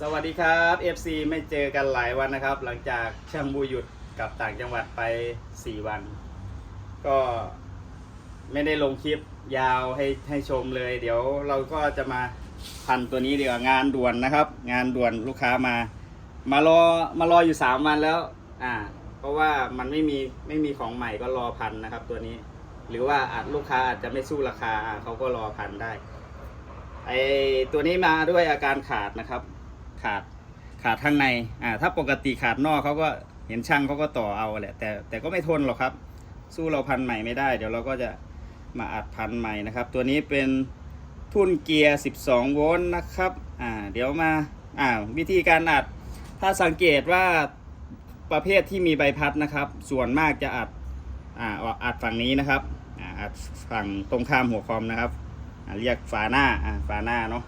สวัสดีครับ FC ไม่เจอกันหลายวันนะครับ หลังจากช่างบูหยุดกลับต่างจังหวัดไป 4 วัน ก็ไม่ได้ลงคลิปยาวให้ให้ชมเลย เดี๋ยวเราก็จะมาพันตัวนี้เดี๋ยวางานด่วนนะครับ งานด่วนลูกค้ามา มารอมารออยู่ 3 วันแล้ว อ่า เพราะว่ามันไม่มีไม่มีของใหม่ก็รอพันนะครับ ตัวนี้ หรือว่าอาจลูกค้าอาจจะไม่สู้ราคาอ่าเขาก็รอพันได้ไอตัวนี้มาด้วยอาการขาดนะครับ ขาดขาดข้างในอ่าถ้าปกติขาดนอกเขาก็เห็นช่างเขาก็ต่อเอาแหละแต่แต่ก็ไม่ทนหรอกครับ สู้เราพันใหม่ไม่ได้ เดี๋ยวเราก็จะมาอัดพันใหม่นะครับ ตัวนี้เป็นทุ่นเกียร์ 12 โวลต์นะครับอ่าเดี๋ยวมาอ่าวิธีการอัด ถ้าสังเกตว่าประเภทที่มีใบพัดนะครับ ส่วนมากจะอัดอ่าอัดฝั่งนี้นะครับอ่าอัดฝั่งตรงข้ามหัวคอมนะครับอ่าเรียกฝาหน้าอ่าฝาหน้าเนาะ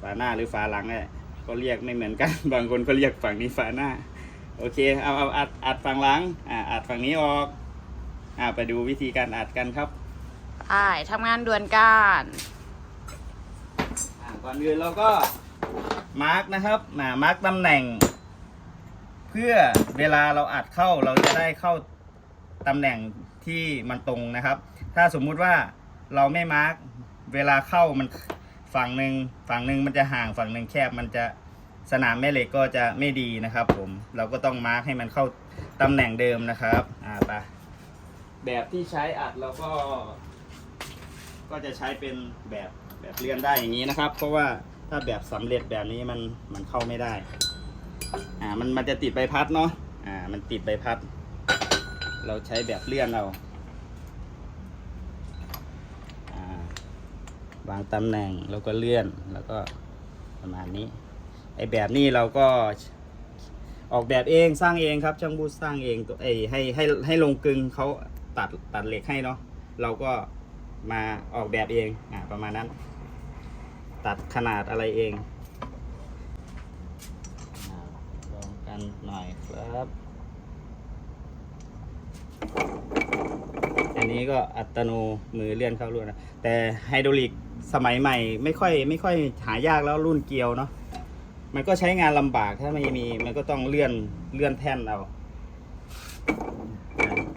ฝาหน้าหรือฝาหลังเนี่ย ก็เรียกไม่เหมือนกัน บางคนก็เรียกฝั่งนี้ฝาหน้า โอเค เอาเอาอัดอัดฝั่งหลัง อ่าอัดฝั่งนี้ออก อ่าไปดูวิธีการอัดกันครับอ่ายทำงานด่วนกันอ่าก่อนอื่นเราก็มาร์กนะครับมามาร์กตำแหน่ง เพื่อเวลาเราอัดเข้าเราจะได้เข้าตำแหน่งที่มันตรงนะครับ ถ้าสมมุติว่าเราไม่มาร์กเวลาเข้ามัน ฝั่งหนึ่งฝั่งหนึ่งมันจะห่างฝั่งหนึ่งแคบมันจะสนามแม่เหล็กก็จะไม่ดีนะครับ ผมเราก็ต้องมาร์กให้มันเข้าตำแหน่งเดิมนะครับอ่าไปแบบที่ใช้อัดเราก็ ก็จะใช้เป็นแบบแบบเลื่อนได้อย่างนี้นะครับ เพราะว่าถ้าแบบสำเร็จแบบนี้มันมันเข้าไม่ได้อ่ามันมันจะติดใบพัดเนาะอ่ามันติดใบพัด เราใช้แบบเลื่อนเอาอ่า วางตำแหน่งแล้วก็เลื่อนแล้วก็ประมาณนี้ไอแบบนี้เราก็ออกแบบเองสร้างเองครับช่างบูธสร้างเองตัวไอให้ให้ให้ลงกึงเขาตัดตัดเหล็กให้เนาะเราก็มาออกแบบเองอ่าประมาณนั้น ตัดขนาดอะไรเองลองกันหน่อยครับ นนี้ก็อัตโนมือเลื่อนเข้ารุ่นนะแต่ไฮดรอลิกสมัยใหม่ ไม่ค่อยไม่ค่อยหายากแล้วรุ่นเกียวเนาะมันก็ใช้งานลำบากถ้าไม่มีมันก็ต้องเลื่อนเลื่อนแท่นเอา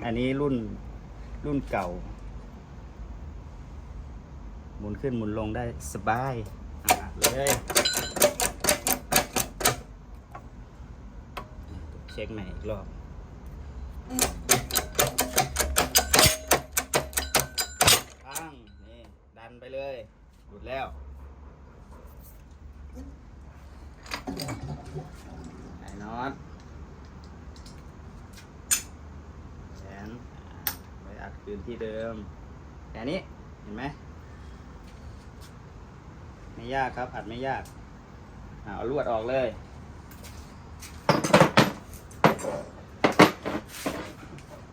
อันนี้รุ่นรุ่นเก่า หมุนขึ้นหมุนลงได้สบายเลยเช็คใหม่อีกรอบตั้งนี่ ดันไปเลย หลุดแล้วไอ้น็อตแขนอ่าไปอัดคืนที่เดิมแค่นี้เห็นไหมไม่ยากครับอัดไม่ยากเอาลวดออกเลย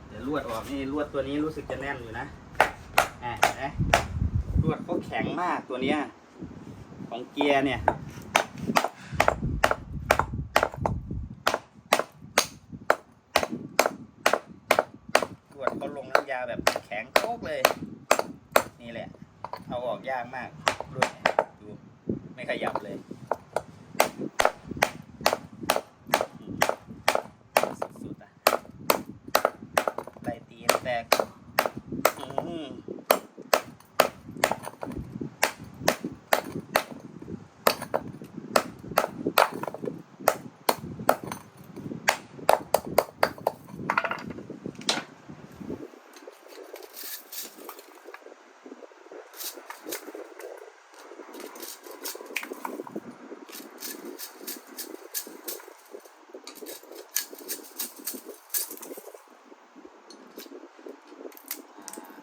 เดี๋ยวลวดออกนี่ลวดตัวนี้รู้สึกจะแน่นอยู่นะอ่าเห็นไหม แข็งมากตัวเนี้ย ของเกียร์เนี่ยกวดเขาลงน้ำยาแบบแข็งโคกเลย นี่แหละ เอาออกยากมากดเนี่ยดูไม่ขยับเลยอืมสุดๆอะไล่ตีให้แตกอืม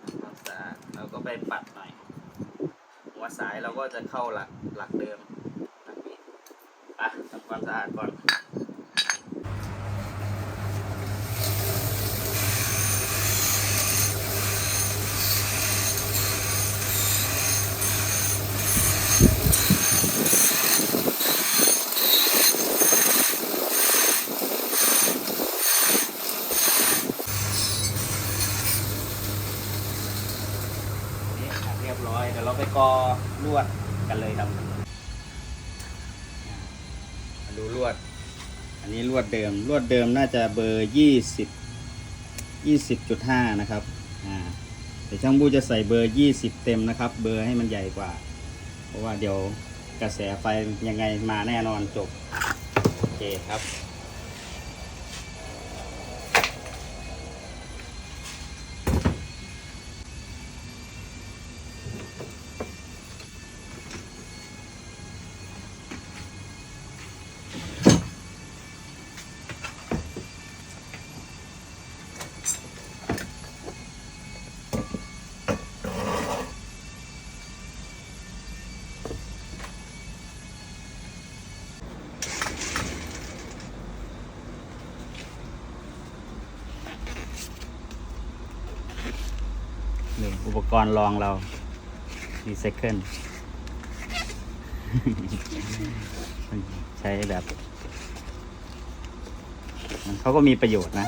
ทำความสะอาดเราก็ไปปัดหน่อย หัวสายเราก็ จะเข้าหลักหลักเดิมหลักนี้อะทำความสะอาดก่อน นี่อะเรียบร้อย เดี๋ยวเราไปกอลวดกันเลยครับ ดูลวด อันนี้ลว ดเดิม ลวดเดิมน่าจะเบอร์ยี่สิบยี่สิบจุดห้านะครับอ่าเดี๋ยวช่างบูจะใส่เบอร์ยี่สิบเต็มนะครับ เบอร์ให้มันใหญ่กว่า เพราะว่าเดี๋ยวกระแสไฟยังไงมาแน่นอนจบ โอเคครับ นี่อุปกรณ์รองเรารีไซเคิลใช้แบบ มันเขาก็มีประโยชน์นะ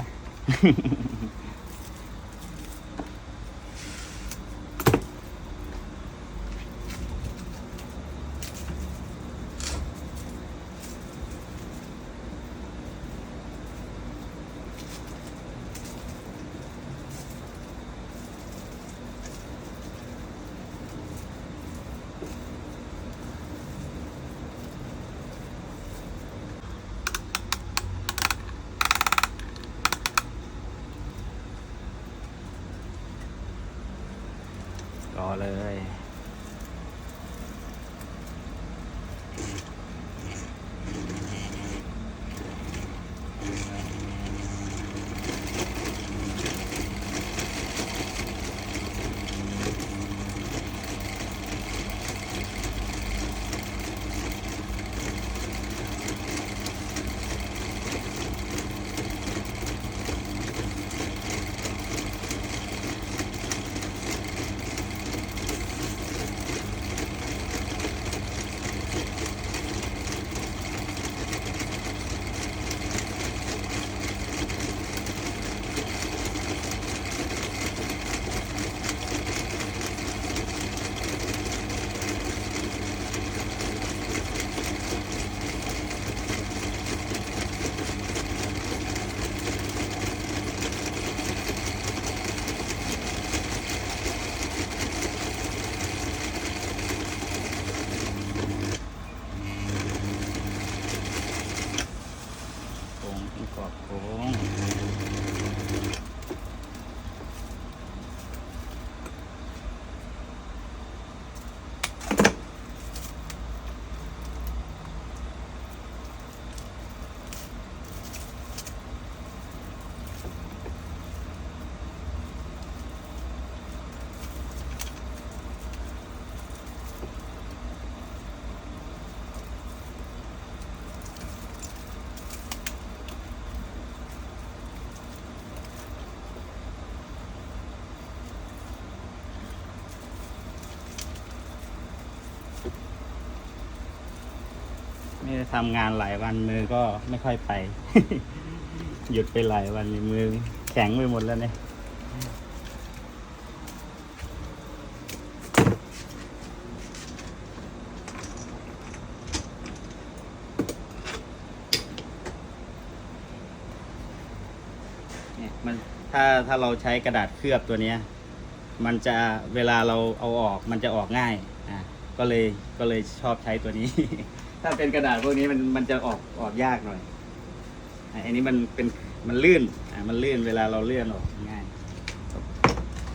ก็ เลย โค้งประกอบโค้ง ไม่ทำงานหลายวันมือก็ไม่ค่อยไป หยุดไปหลายวันมือแข็งไปหมดแล้วเนี่ยเนี่ยมันถ้าถ้าเราใช้กระดาษเคลือบตัวเนี้ย มันจะเวลาเราเอาออกมันจะออกง่ายอะก็เลยก็เลยชอบใช้ตัวนี้ ถ้าเป็นกระดาษพวกนี้มันมันจะออกออกยากหน่อยอะอันนี้มันเป็นมันลื่นอะมันลื่นเวลาเราเลื่อนออกง่าย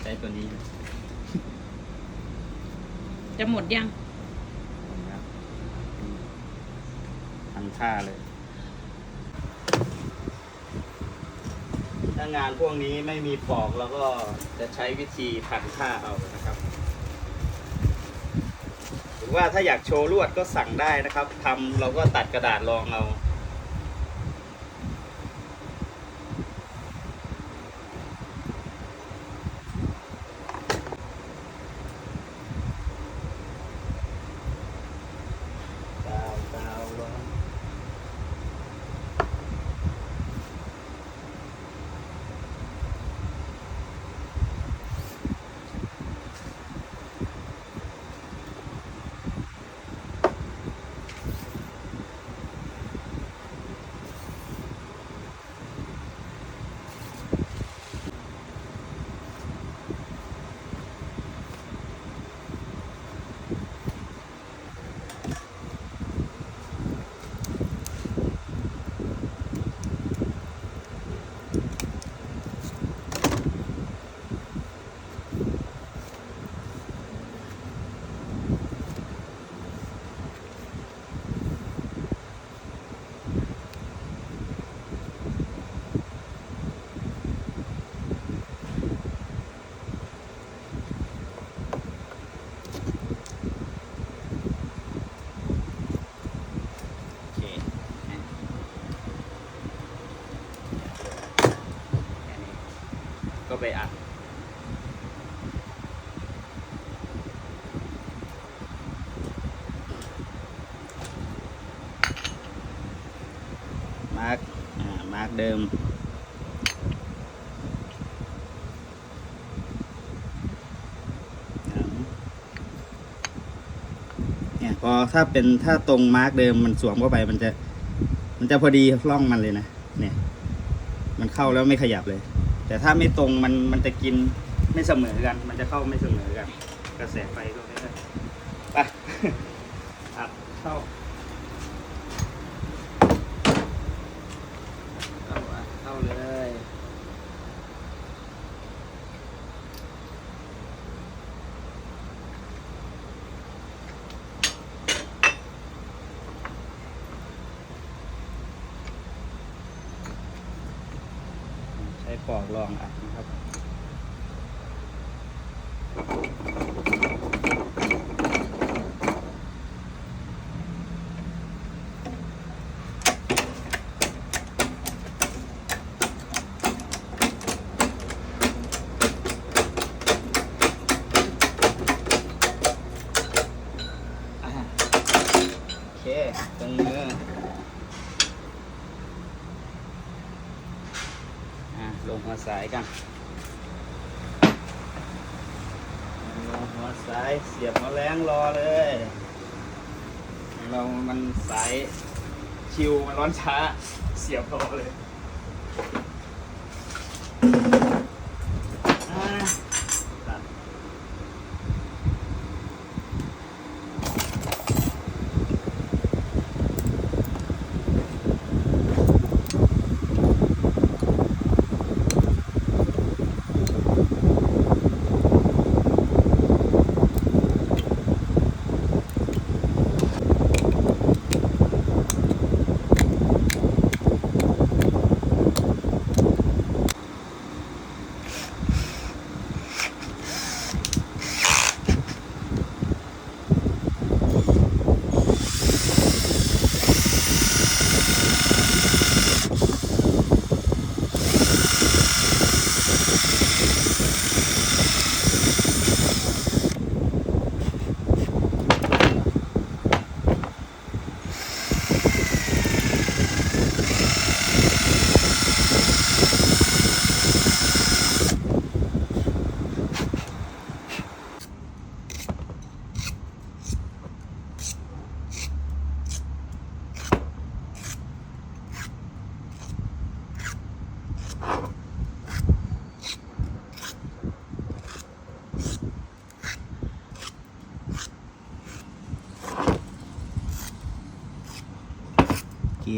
ใช้ตัวนี้จะหมดยังนะครับทำท่าเลย ถ้างานพวกนี้ไม่มีปอกเราก็จะใช้วิธีพันผ้าเอานะครับหรือ ว่าถ้าอยากโชว์ลวดก็สั่งได้นะครับทำเราก็ตัดกระดาษรองเอา ดาวดาวร้อน ไปอัด มาร์กอ่า มาร์ก เดิม เนี่ยพอถ้าเป็นถ้าตรงมาร์กเดิมมันสวมเข้าไปมันจะ มันจะพอดีร่องมันเลยนะ เนี่ย มันเข้าแล้วไม่ขยับเลย แต่ถ้าไม่ตรงมันมันจะกินไม่เสมอกัน มันจะเข้าไม่เสมอกัน กระแสไฟก็ไม่ได้ไป อัดเข้าเข้าอัดเข้าเลย ใช้ ปอกลองอัดนะครับ อะโอเค ตรงมือ อะลงหัวสายกันลงหัว สายเสียบมาแรงรอเลย เรามันสายชิวมันร้อนช้า เสียบรอเลย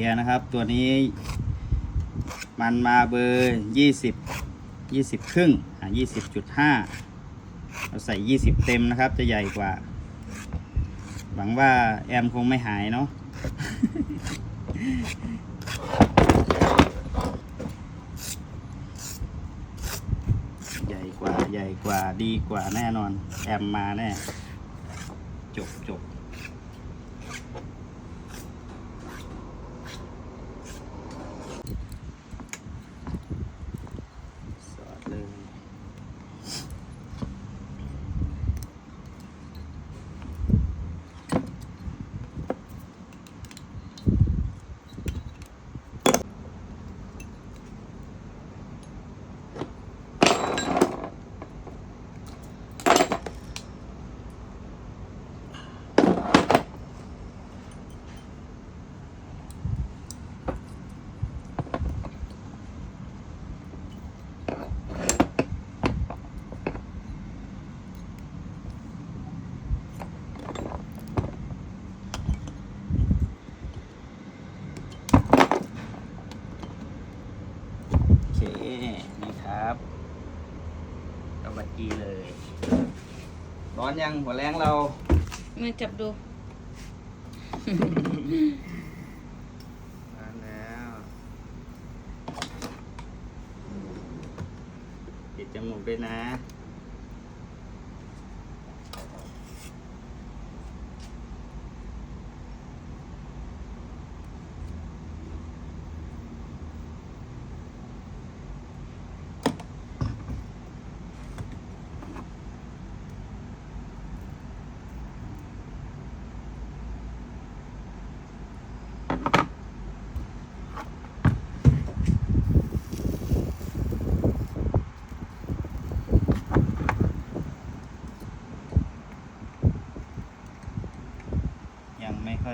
ยนะครับ ตัวนี้ มันมาเบอร์ยี่สิบยี่สิบครึ่งอะยี่สิบจุดห้าเราใส่ยี่สิบเต็มนะครับ จะใหญ่กว่า หวังว่าแอมคงไม่หายเนาะใหญ่กว่าใหญ่กว่าดีกว่าแน่นอน แอมมาแน่ จบจบ สอดเลย โอเค นี่ครับสวัสดีเลย ร้ อนยังหัวแรงเรา มาจับดูร้อนแล้วปิดจมูกด้วยนะ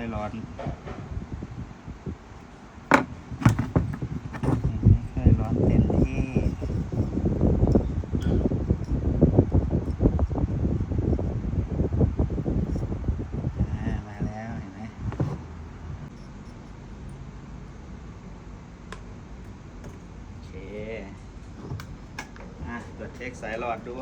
โร้อนไม่ค่อยร้อนเต็มที่มาแล้วเห็นไหมโอเค อะตรวจเช็คสายหลอดดู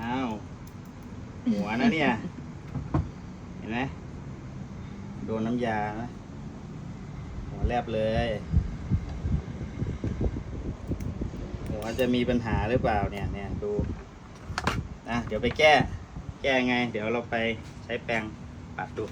อ้าว หั วนะเนี่ย เห็นไหมโดนน้ำยาหมหัวแลบเลย หัวจะมีปัญหาหรือเปล่าเนี่ยเนี่ยดูนะเดี๋ยวไปแก้ แก้ไง เดี๋ยวเราไปใช้แปรงปัดดู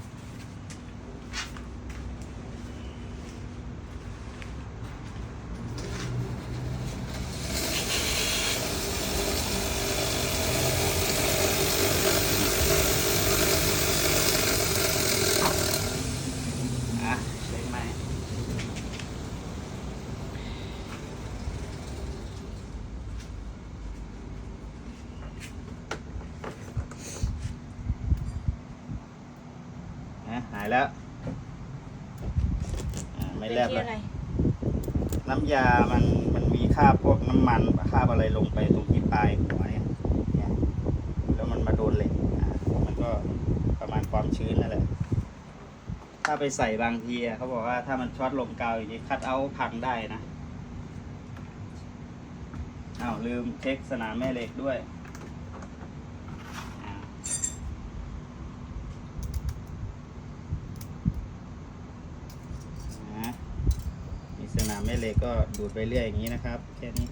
อะเช็คไหม นะหายแล้วอ่าไม่แลบเป็นที่แล้วอะไรน้ำยา มัน มันมีคราบพวกน้ำมันคราบอะไรลงไปตรงที่ปลายหัวเนี่ยเนี่ยแล้วมันมาโดนเหล็กอะมันก็ประมาณความชื้นนั่นแหละ ถ้าไปใส่บางทีอะเขาบอกว่าถ้ามันช็อตลมกาวอย่างนี้คัดเอาท์พังได้นะ อ้าวลืมเช็คสนามแม่เหล็กด้วยอ้าวนะมีสนามแม่เหล็ ก็ดูดไปเรื่อยอย่างนี้นะครับ แค่นี้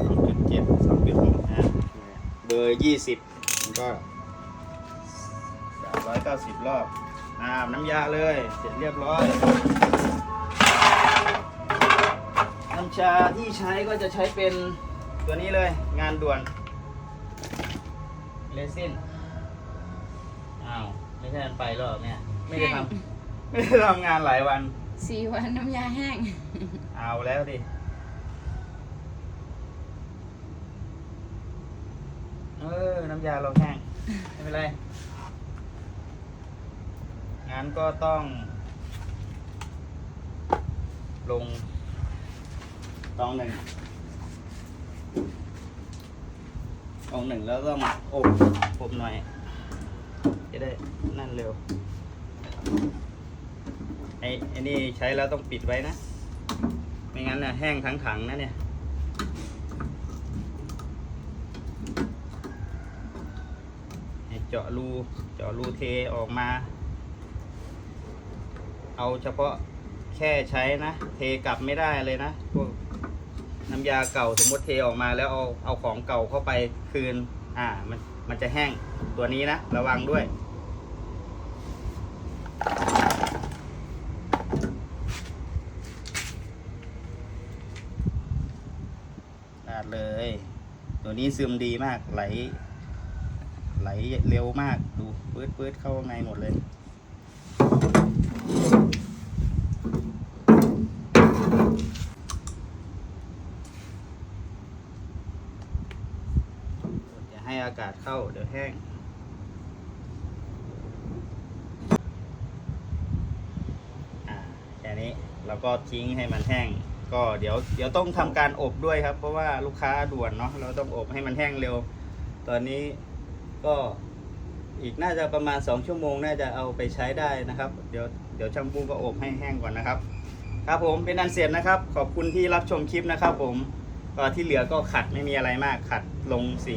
สองจุดเจ็ดสองจุดหกนะเบอร์ยี่สิบมันก็สามร้อยเก้าสิบรอบอ่าน้ำยาเลย เสร็จเรียบร้อย ชาที่ใช้ก็จะใช้เป็นตัวนี้เลยงานด่วนเลซินอ้าวไม่ใช่มันไปหรอกเนี่ยไม่ได้ทำไม่ได้ทำงานหลายวัน สี่วันน้ำยาแห้ง เอาแล้วดิเออ น้ำยาเราแห้ง ไม่เป็นไรงั้นก็ต้อง ลง ตองหนึ่งตองหนึ่งแล้วต้องอบอบหน่อย จะได้นั่นเร็วไอ้ไอ้นี่ใช้แล้วต้องปิดไว้นะ ไม่งั้นน่ะแห้งทั้งถังนะเนี่ยเจาะรูเจาะรูเทออกมา เอาเฉพาะแค่ใช้นะ เทกลับไม่ได้เลยนะพวก น้ำยาเก่าสมมติเทออกมาแล้วเอาเอาของเก่าเข้าไปคืน อ่ามันมันจะแห้งตัวนี้นะ ระวังด้วยนาดเลย ตัวนี้ซึมดีมากไหล ไหลเร็วมากดูปื๊ดปื๊ดเข้าข้างหมดเลย อย่า ให้อากาศเข้าเดี๋ยวแห้งอ่าแค่นี้เราก็ทิ้งให้มันแห้ง ก็เดี๋ยวเดี๋ยวต้องทำการอบด้วยครับ เพราะว่าลูกค้าด่วนเนาะเราต้องอบให้มันแห้งเร็ว ตอนนี้ก็อีกน่าจะประมาณ 2 ชั่วโมงน่าจะเอาไปใช้ได้นะครับ เดี๋ยวเดี๋ยวช่างปูก็อบให้แห้งก่อนนะครับ ครับผมเป็นอันเสร็จนะครับ ขอบคุณที่รับชมคลิปนะครับผมก็ที่เหลือก็ขัดไม่มีอะไรมากขัดลงสี